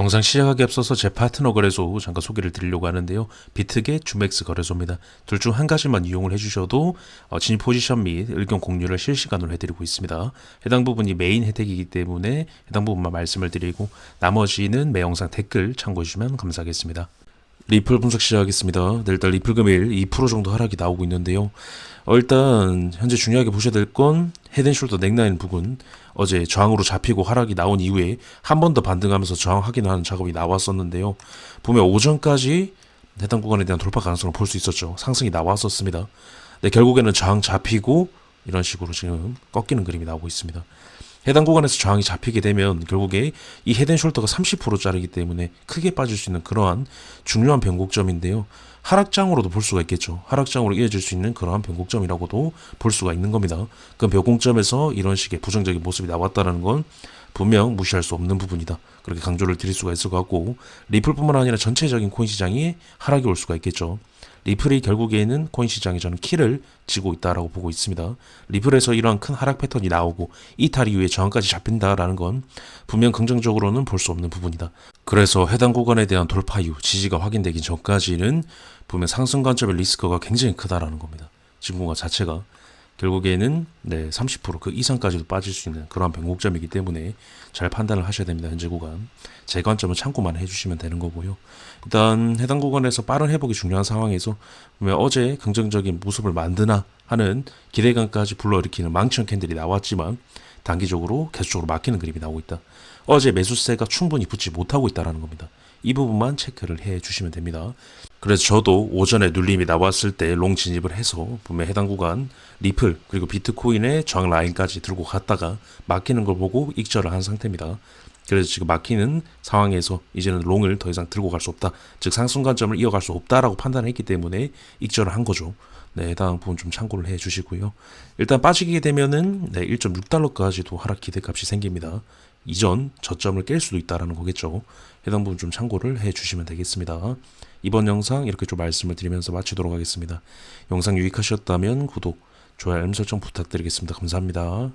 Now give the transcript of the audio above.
영상 시작하기 앞서서 제 파트너 거래소 잠깐 소개를 드리려고 하는데요. 비트게 주맥스 거래소입니다. 둘 중 한 가지만 이용을 해주셔도 어, 진입 포지션 및 의견 공유를 실시간으로 해드리고 있습니다. 해당 부분이 메인 혜택이기 때문에 해당 부분만 말씀을 드리고 나머지는 매 영상 댓글 참고해주시면 감사하겠습니다. 리플 분석 시작하겠습니다. 네, 일단 리플 금일 2% 정도 하락이 나오고 있는데요. 어, 일단 현재 중요하게 보셔야 될 건 헤드앤숄더 넥라인 부분 어제 저항으로 잡히고 하락이 나온 이후에 한 번 더 반등하면서 저항 확인하는 작업이 나왔었는데요. 보면 오전까지 해당 구간에 대한 돌파 가능성을 볼 수 있었죠. 상승이 나왔었습니다. 네, 결국에는 저항 잡히고 이런 식으로 지금 꺾이는 그림이 나오고 있습니다. 해당 구간에서 저항이 잡히게 되면 결국에 이 헤드앤숄더가 30%짜리이기 때문에 크게 빠질 수 있는 그러한 중요한 변곡점인데요. 하락장으로도 볼 수가 있겠죠. 하락장으로 이어질 수 있는 그러한 변곡점이라고도 볼 수가 있는 겁니다. 그 변곡점에서 이런 식의 부정적인 모습이 나왔다는 건 분명 무시할 수 없는 부분이다. 그렇게 강조를 드릴 수가 있을 것 같고 리플뿐만 아니라 전체적인 코인 시장이 하락이 올 수가 있겠죠. 리플이 결국에는 코인 시장에 저는 키를 쥐고 있다라고 보고 있습니다. 리플에서 이러한 큰 하락 패턴이 나오고 이탈 이후에 저항까지 잡힌다라는 건 분명 긍정적으로는 볼 수 없는 부분이다. 그래서 해당 구간에 대한 돌파 이후 지지가 확인되기 전까지는 분명 상승 관점의 리스크가 굉장히 크다라는 겁니다. 구간 자체가 결국에는 네, 30%그 이상까지도 빠질 수 있는 그러한 변곡점이기 때문에 잘 판단을 하셔야 됩니다. 현재 구간. 제 관점은 참고만 해주시면 되는 거고요. 일단 해당 구간에서 빠른 회복이 중요한 상황에서 어제 긍정적인 모습을 만드나 하는 기대감까지 불러일으키는 망치형 캔들이 나왔지만 단기적으로 계속적으로 막히는 그림이 나오고 있다. 어제 매수세가 충분히 붙지 못하고 있다라는 겁니다. 이 부분만 체크를 해 주시면 됩니다. 그래서 저도 오전에 눌림이 나왔을 때 롱 진입을 해서 보면 해당 구간 리플 그리고 비트코인의 저항 라인까지 들고 갔다가 막히는 걸 보고 익절을 한 상태입니다. 그래서 지금 막히는 상황에서 이제는 롱을 더 이상 들고 갈 수 없다. 즉 상승 관점을 이어갈 수 없다라고 판단했기 때문에 익절을 한 거죠. 네, 해당 부분 좀 참고를 해 주시고요. 일단 빠지게 되면은 네, 1.6달러까지도 하락 기대값이 생깁니다. 이전 저점을 깰 수도 있다라는 거겠죠. 해당 부분 좀 참고를 해 주시면 되겠습니다. 이번 영상 이렇게 좀 말씀을 드리면서 마치도록 하겠습니다. 영상 유익하셨다면 구독, 좋아요, 알림 설정 부탁드리겠습니다. 감사합니다.